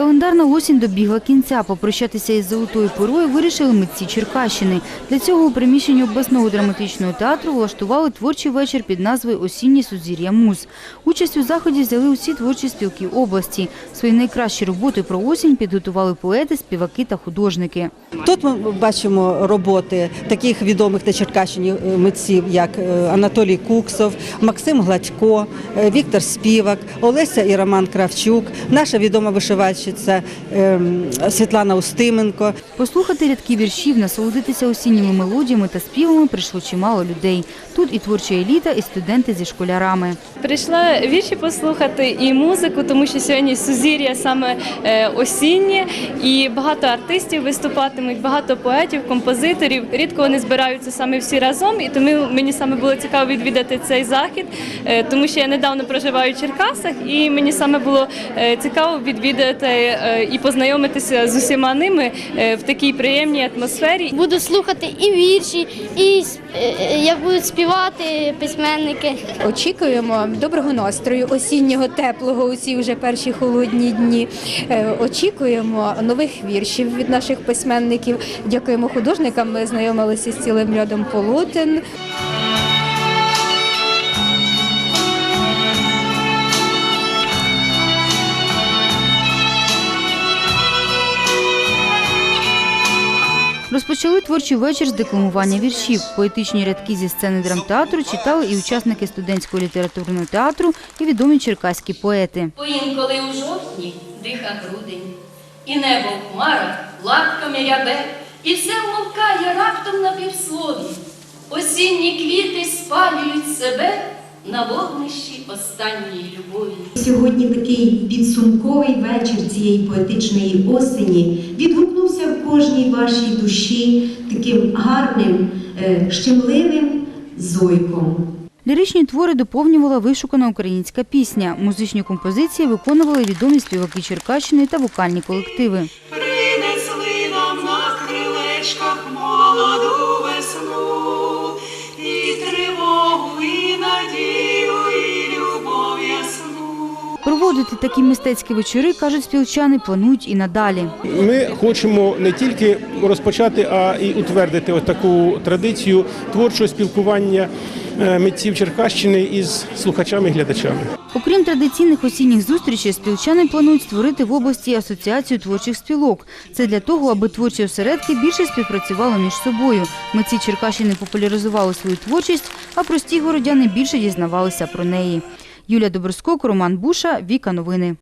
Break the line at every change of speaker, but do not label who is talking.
Календарна осінь добігла кінця. Попрощатися із золотою порою вирішили митці Черкащини. Для цього у приміщенні обласного драматичного театру влаштували творчий вечір під назвою «Осінні сузір'я муз». Участь у заході взяли усі творчі спілки області. Свої найкращі роботи про осінь підготували поети, співаки та художники.
Тут ми бачимо роботи таких відомих на Черкащині е, митців, як е, Анатолій Куксов, Максим Гладько, е, Віктор Співак, Олеся і Роман Кравчук, наша відома вишивальщиця ем, Світлана Устименко.
Послухати рядки віршів, насолодитися осінніми мелодіями та співами прийшло чимало людей. Тут і творча еліта, і студенти зі школярами.
Прийшла вірші послухати і музику, тому що сьогодні сузір'я саме е, осіннє, і багато артистів виступатимуть, багато поетів, композиторів. Рідко вони збираються саме всі разом, і тому мені саме було цікаво відвідати цей захід, е, тому що я недавно проживаю в Черкасах, і мені саме було е, цікаво відвідати і познайомитися з усіма ними е, в такій приємній атмосфері.
Буду слухати і вірші, і е, як будуть співати письменники.
Очікуємо доброго настрою, осіннього, теплого, усі вже перші холодні дні. Е, Очікуємо нових віршів від наших письменників. Дякуємо художникам. Ми знайомилися з цілим рядом полотен.
Розпочали творчий вечір з декламування віршів. Поетичні рядки зі сцени драмтеатру читали і учасники студентського літературного театру, і відомі черкаські поети.
Бо інколи у жовтні диха грудень, і небо в хмарах лапками рябе, і все вмовкає раптом на півслові. Осінні квіти спалюють себе на вогнищі останньої любові.
Сьогодні такий вечір цієї поетичної осені відгукнувся в кожній вашій душі таким гарним, е, щемливим зойком.
Ліричні твори доповнювала вишукана українська пісня. Музичні композиції виконували відомі співаки Черкащини та вокальні колективи.
Принесли нам на крилечках молоду
Проводити такі мистецькі вечори, кажуть співчани, планують і надалі.
Ми хочемо не тільки розпочати, а і утвердити таку традицію творчого спілкування е, митців Черкащини із слухачами і глядачами.
Окрім традиційних осінніх зустрічей, співчани планують створити в області асоціацію творчих спілок. Це для того, аби творчі осередки більше співпрацювали між собою. Митці Черкащини популяризували свою творчість, а прості городяни більше дізнавалися про неї. Юлія Доброскок, Роман Буша, Віка Новини.